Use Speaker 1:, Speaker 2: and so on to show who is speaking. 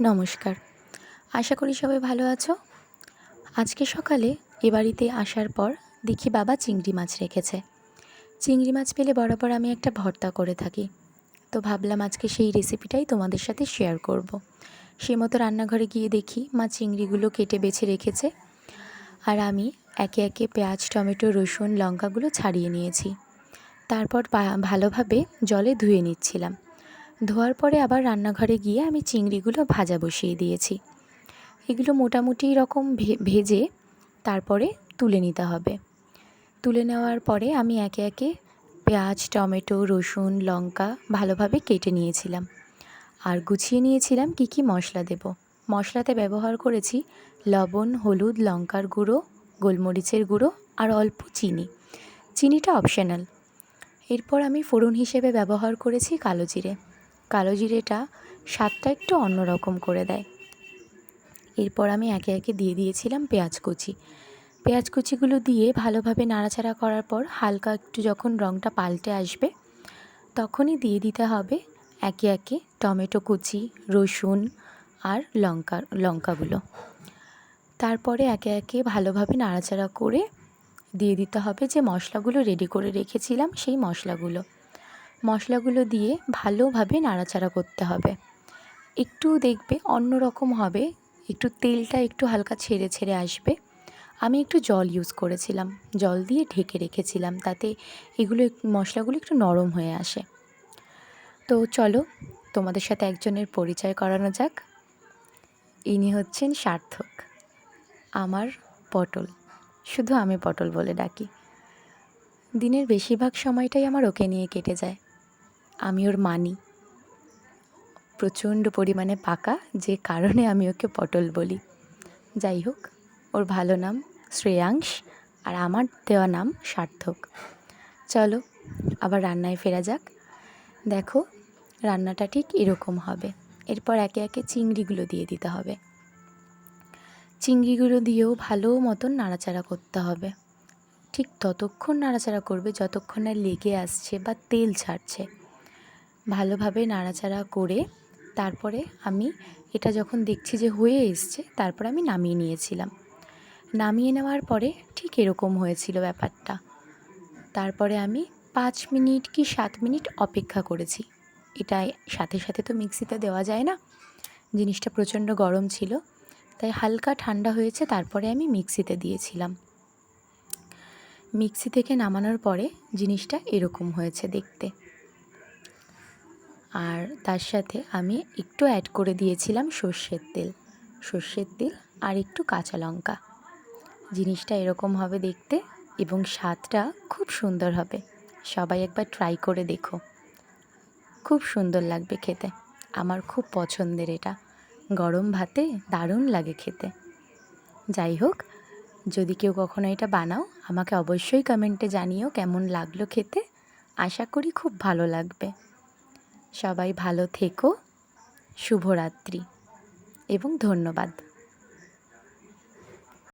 Speaker 1: নমস্কার। আশা করি সবাই ভালো আছো। আজকে সকালে এ বাড়িতে আসার পর দেখি বাবা চিংড়ি মাছ রেখেছে। চিংড়ি মাছ পেলে বরাবর আমি একটা ভর্তা করে থাকি। তো ভাবলাম আজকে সেই রেসিপিটাই তোমাদের সাথে শেয়ার করব। সে মতো রান্নাঘরে গিয়ে দেখি মা চিংড়িগুলো কেটে বেছে রেখেছে। আর আমি একে একে পেঁয়াজ, টমেটো, রসুন, লঙ্কাগুলো ছাড়িয়ে নিয়েছি। তারপর ভালোভাবে জলে ধুয়ে নিচ্ছিলাম। ধোয়ার পরে আবার রান্নাঘরে গিয়ে আমি চিংড়িগুলো ভাজা বসিয়ে দিয়েছি। এগুলো মোটামুটি রকম ভেজে তারপরে তুলে নিতে হবে। তুলে নেওয়ার পরে আমি একে একে পেঁয়াজ, টমেটো, রসুন, লঙ্কা ভালোভাবে কেটে নিয়েছিলাম। আর গুছিয়ে নিয়েছিলাম কি কি মশলা দেব। মশলাতে ব্যবহার করেছি লবণ, হলুদ, লঙ্কার গুঁড়ো, গোলমরিচের গুঁড়ো আর অল্প চিনি। চিনিটা অপশনাল। এরপর আমি ফোড়ন হিসেবে ব্যবহার করেছি কালো জিরে। কালো জিরেটা স্বাদটা একটু অন্যরকম করে দেয়। এরপর আমি একে একে দিয়ে দিয়েছিলাম পেঁয়াজ কুচি। পেঁয়াজ কুচিগুলো দিয়ে ভালোভাবে নাড়াচাড়া করার পর হালকা একটু যখন রঙটা পাল্টে আসবে, তখনই দিয়ে দিতে হবে একে একে টমেটো কুচি, রসুন আর লঙ্কা, লঙ্কাগুলো। তারপরে একে একে ভালোভাবে নাড়াচাড়া করে দিয়ে দিতে হবে যে মশলাগুলো রেডি করে রেখেছিলাম সেই মশলাগুলো। মশলাগুলো দিয়ে ভালোভাবে নাড়াচাড়া করতে হবে। একটু দেখবে অন্য রকম হবে। একটু তেলটা একটু হালকা ছেড়ে ছেড়ে আসবে। আমি একটু জল ইউজ করেছিলাম। জল দিয়ে ঢেকে রেখেছিলাম তাতে এগুলো মশলাগুলো একটু নরম হয়ে আসে। তো চলো, তোমাদের সাথে একজনের পরিচয় করানো যাক। ইনি হচ্ছেন সার্থক, আমার পটল। শুধু আমি পটল বলে ডাকি। দিনের বেশিরভাগ সময়টাই আমার ওকে নিয়ে কেটে যায়। আমি ওর মানি। প্রচণ্ড পরিমাণে পাকা, যে কারণে আমি ওকে পটল বলি। যাই হোক, ওর ভালো নাম শ্রেয়াংশ আর আমার দেওয়া নাম সার্থক। চলো, আবার রান্নায় ফেরা যাক। দেখো, রান্নাটা ঠিক এরকম হবে। এরপর একে একে চিংড়িগুলো দিয়ে দিতে হবে। চিংড়িগুলো দিয়েও ভালো মতন নাড়াচাড়া করতে হবে। ঠিক ততক্ষণ নাড়াচাড়া করবে, যতক্ষণ না লেগে আসছে বা তেল ছাড়ছে। ভালোভাবে নাড়াচাড়া করে তারপরে আমি এটা যখন দেখছি যে হয়ে এসছে, তারপর আমি নামিয়ে নিয়েছিলাম। নামিয়ে নেওয়ার পরে ঠিক এরকম হয়েছিল ব্যাপারটা। তারপরে আমি পাঁচ মিনিট কি সাত মিনিট অপেক্ষা করেছি। এটা সাথে সাথে তো মিক্সিতে দেওয়া যায় না। জিনিসটা প্রচণ্ড গরম ছিল। তাই হালকা ঠান্ডা হয়েছে, তারপরে আমি মিক্সিতে দিয়েছিলাম। মিক্সি থেকে নামানোর পরে জিনিসটা এরকম হয়েছে দেখতে। আর তার সাথে আমি একটু অ্যাড করে দিয়েছিলাম সর্ষের তেল। সর্ষের তেল আর একটু কাঁচা লঙ্কা। জিনিসটা এরকম হবে দেখতে এবং স্বাদটা খুব সুন্দর হবে। সবাই একবার ট্রাই করে দেখো। খুব সুন্দর লাগবে খেতে। আমার খুব পছন্দের এটা। গরম ভাতে দারুণ লাগে খেতে। যাই হোক, যদি কেউ কখনো এটা বানাও, আমাকে অবশ্যই কমেন্টে জানিও কেমন লাগল খেতে। আশা করি খুব ভালো লাগবে। সবাই ভালো থেকো। শুভরাত্রি এবং ধন্যবাদ।